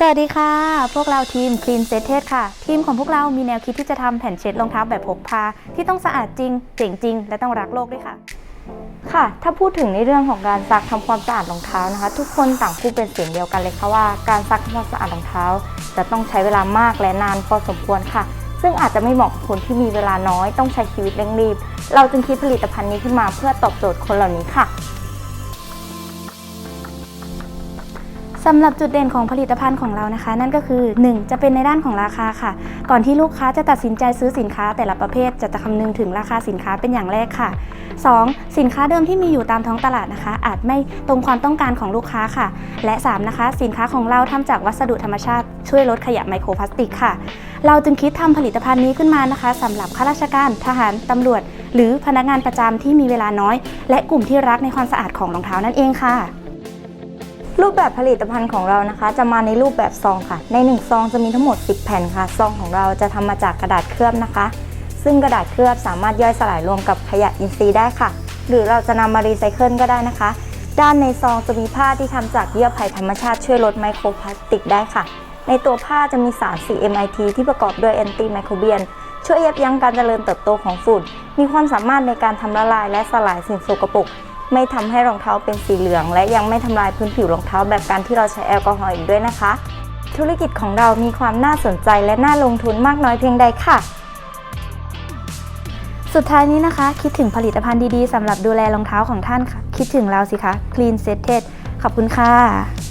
สวัสดีค่ะ พวกเราทีม Clean s e t t e d ค่ะ ทีมของพวกเรามีแนวคิดที่จะทำแผ่นเช็ดรองเท้าแบบพกพา ที่ต้องสะอาดจริง เจ๋งจริง และต้องรักโลกด้วยค่ะ ค่ะ ถ้าพูดถึงในเรื่องของการซักทำความสะอาดรองเท้านะคะ ทุกคนต่างพูดเป็นเสียงเดียวกันเลยค่ะว่าการซักทำความสะอาดรองเท้า จะต้องใช้เวลามากและนานพอสมควรค่ะ ซึ่งอาจจะไม่เหมาะกับคนที่มีเวลาน้อยต้องใช้ชีวิตเร่งรีบ เราจึงคิดผลิตภัณฑ์นี้ขึ้นมาเพื่อตอบโจทย์คนเหล่านี้ค่ะ สำหรับจุดเด่นของผลิตภัณฑ์ของเรานะคะ นั่นก็คือ 1. จะเป็นในด้านของราคาค่ะ ก่อนที่ลูกค้าจะตัดสินใจซื้อสินค้าแต่ละประเภทจะจะคำนึงถึงราคาสินค้าเป็นอย่างแรกค่ะ 2. สินค้าเดิมที่มีอยู่ตามท้องตลาดนะคะ อาจไม่ตรงความต้องการของลูกค้าค่ะ และ 3. นะคะ สินค้าของเราทำจากวัสดุธรรมชาติ ช่วยลดขยะไมโครพลาสติกค่ะ เราจึงคิดทำผลิตภัณฑ์นี้ขึ้นมานะคะสำหรับข้าราชการทหารตำรวจ หรือพนักงานประจำที่มีเวลาน้อย และกลุ่มที่รักในความสะอาดของรองเท้านั่นเองค่ะ รูปแบบผลิตภัณฑ์ของเรานะคะ จะมาในรูปแบบซองค่ะ ใน1ซองจะมีทั้งหมด 10 แผ่นค่ะ ซองของเราจะทำมาจากกระดาษเคลือบนะคะ ซึ่งกระดาษเคลือบสามารถย่อยสลายรวมกับขยะอินทรีย์ได้ค่ะ หรือเราจะนำมารีไซเคิลก็ได้นะคะ ด้านในซองจะมีผ้าที่ทำจากเยื่อไผ่ธรรมชาติช่วยลดไมโครพลาสติกได้ค่ะ ในตัวผ้าจะมีสาร 4MIT ที่ประกอบด้วยแอนตี้ไมโครเบียนช่วยยับยั้งการเจริญเติบโตของฝุ่น มีความสามารถในการทำละลายและสลายสิ่งสกปรก ไม่ทำให้รองเท้าเป็นสีเหลือง และยังไม่ทำลายพื้นผิวรองเท้าแบบการที่เราใช้แอลกอฮอล์อีกด้วยนะคะ ธุรกิจของเรามีความน่าสนใจและน่าลงทุนมากน้อยเพียงใดค่ะ สุดท้ายนี้นะคะ คิดถึงผลิตภัณฑ์ดีๆสำหรับดูแลรองเท้าของท่านค่ะ คิดถึงเราสิคะ Clean Setted ขอบคุณค่ะ